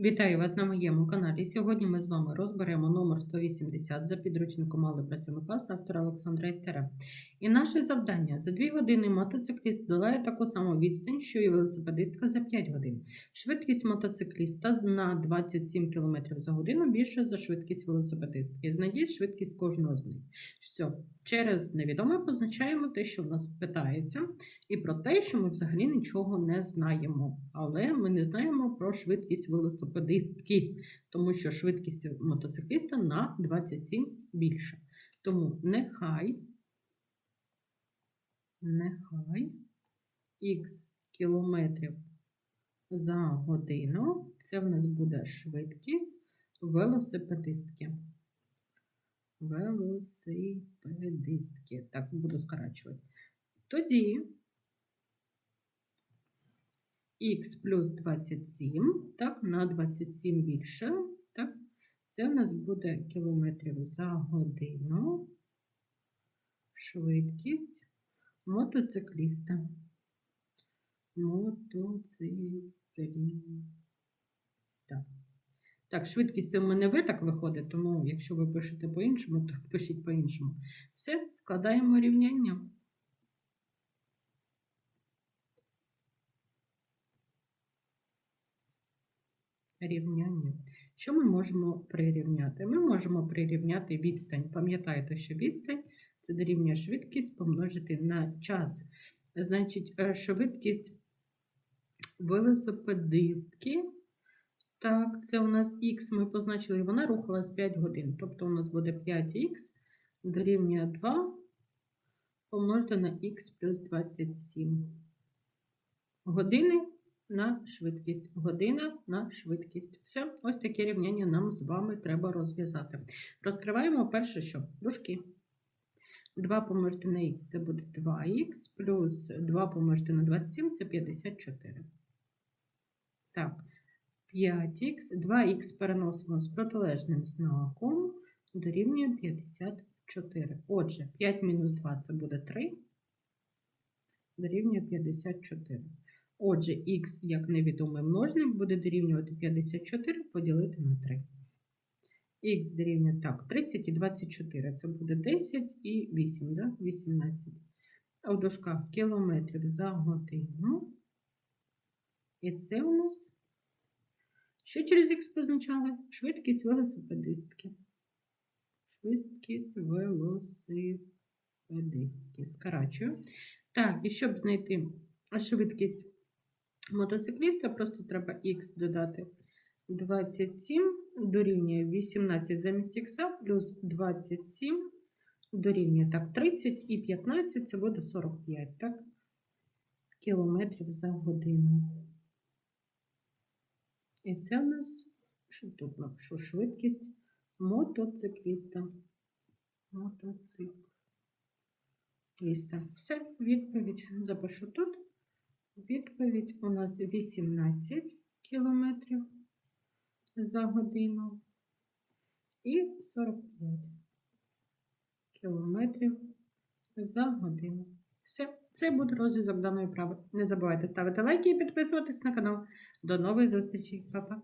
Вітаю вас на моєму каналі. Сьогодні ми з вами розберемо номер 180 за підручником Алgebra 7 класу автора Олександра Істера. І наше завдання за 2 години мотоцикліст долає таку саму відстань, що і велосипедистка за 5 годин. Швидкість мотоцикліста на 27 км за годину більша за швидкість велосипедистки. Знайдіть швидкість кожного з них. Все, через невідоме позначаємо те, що в нас питається, і про те, що ми взагалі нічого не знаємо. Але ми не знаємо про швидкість велосипедистки, тому що швидкість мотоцикліста на 27 більше. Тому нехай, нехай х кілометрів за годину це в нас буде швидкість велосипедистки. Велосипедистки. Так, буду скорачувати. Тоді х плюс 27, так, на 27 більше, так, це в нас буде кілометрів за годину. Швидкість мотоцикліста. Мотоцикліста. Так, швидкість це в мене ви так виходить, тому якщо ви пишете по-іншому, то пишіть по-іншому. Все, складаємо рівняння. Рівняння. Що ми можемо прирівняти? Ми можемо прирівняти відстань. Пам'ятайте, що відстань це дорівнює швидкість помножити на час. Значить, е, швидкість велосипедистки. Так, це у нас х ми позначили, вона рухалась 5 годин. Тобто у нас буде 5х дорівнює 2 помножити на х плюс 27. Години на швидкість. Година на швидкість. Все, ось таке рівняння нам з вами треба розв'язати. Розкриваємо перше, що дужки. 2 помножити на х це буде 2х, плюс 2 помножити на 27 це 54. Так, 5х, 2х переносимо з протилежним знаком, дорівнює 54. Отже, 5 мінус 2 це буде 3, дорівнює 54. Отже, х, як невідомий множник, буде дорівнювати 54 поділити на 3. Х дорівнює так, 30 і 24. Це буде 10 і 8, да? 18. А в дужках кілометрів за годину. І це у нас, що через х позначали? Швидкість велосипедистки. Швидкість велосипедистки. Скорачую. Так, і щоб знайти швидкість мотоцикліста, просто треба х додати 27 дорівнює 18 замість х плюс 27 дорівнює так, 30 і 15 це буде 45 так? кілометрів за годину. І це в нас, що тут напишу, швидкість мотоцикліста. Мотоцикліста. Все, відповідь запишу тут. Відповідь у нас 18 кілометрів за годину і 45 кілометрів за годину. Все, це буде розв'язок даної прави. Не забувайте ставити лайки і підписуватись на канал. До нових зустрічей, Па-па!